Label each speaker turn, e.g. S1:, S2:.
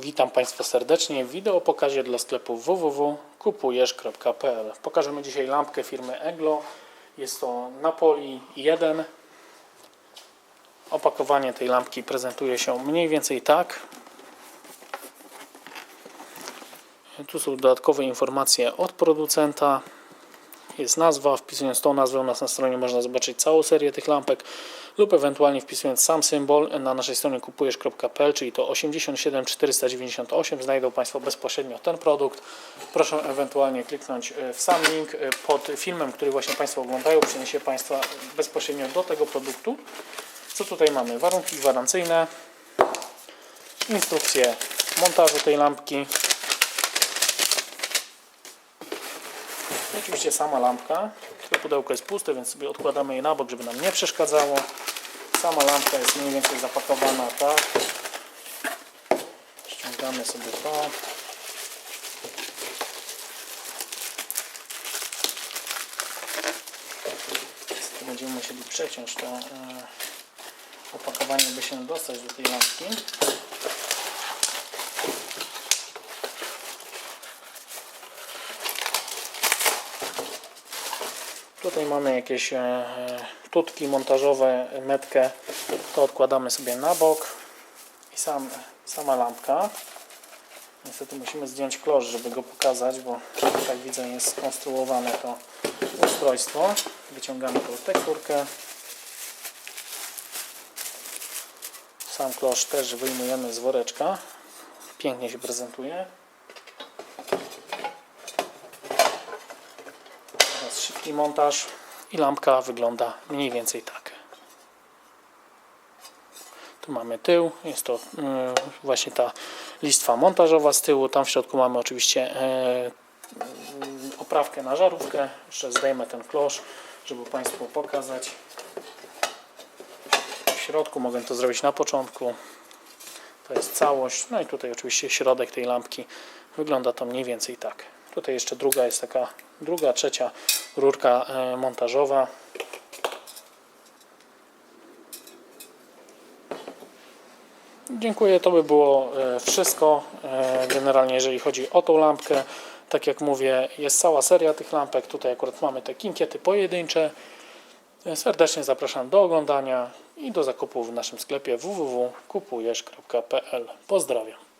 S1: Witam Państwa serdecznie w wideo pokazie dla sklepu www.kupujesz.pl Pokażemy dzisiaj lampkę firmy Eglo. Jest to Napoli 1. Opakowanie tej lampki prezentuje się mniej więcej tak. Tu są dodatkowe informacje od producenta. Jest nazwa, wpisując tą nazwę u nas na stronie można zobaczyć całą serię tych lampek lub ewentualnie wpisując sam symbol na naszej stronie kupujesz.pl, czyli to 87498 znajdą Państwo bezpośrednio ten produkt. Proszę ewentualnie kliknąć e, w sam link e, pod filmem, który właśnie Państwo oglądają, przeniesie Państwa bezpośrednio do tego produktu. Co tutaj mamy? Warunki gwarancyjne, instrukcje montażu tej lampki, oczywiście sama lampka. To pudełko jest puste, więc sobie odkładamy je na bok, żeby nam nie przeszkadzało. Sama lampka jest mniej więcej zapakowana tak. Ściągamy sobie to. Będziemy musieli przeciąć to e, opakowanie, by się dostać do tej lampki. Tutaj mamy jakieś e, tutki montażowe, metkę. To odkładamy sobie na bok. I sam, sama lampka. Niestety musimy zdjąć klosz, żeby go pokazać, bo jak widzę jest skonstruowane to ustrojstwo. Wyciągamy tą tekturkę. Sam klosz też wyjmujemy z woreczka. Pięknie się prezentuje. Szybki montaż i lampka wygląda mniej więcej tak. Tu mamy tył, jest to mm, właśnie ta listwa montażowa z tyłu. Tam w środku mamy oczywiście e, mm, oprawkę na żarówkę. Jeszcze zdejmę ten klosz, żeby Państwu pokazać. W środku mogę to zrobić na początku. To jest całość. No i tutaj oczywiście środek tej lampki. Wygląda to mniej więcej tak. Tutaj jeszcze druga jest taka, druga, trzecia rurka e, montażowa. Dziękuję, to by było e, wszystko. E, Generalnie jeżeli chodzi o tą lampkę, tak jak mówię, jest cała seria tych lampek. Tutaj akurat mamy te kinkiety pojedyncze. Serdecznie zapraszam do oglądania i do zakupu w naszym sklepie www.kupujesz.pl. Pozdrawiam.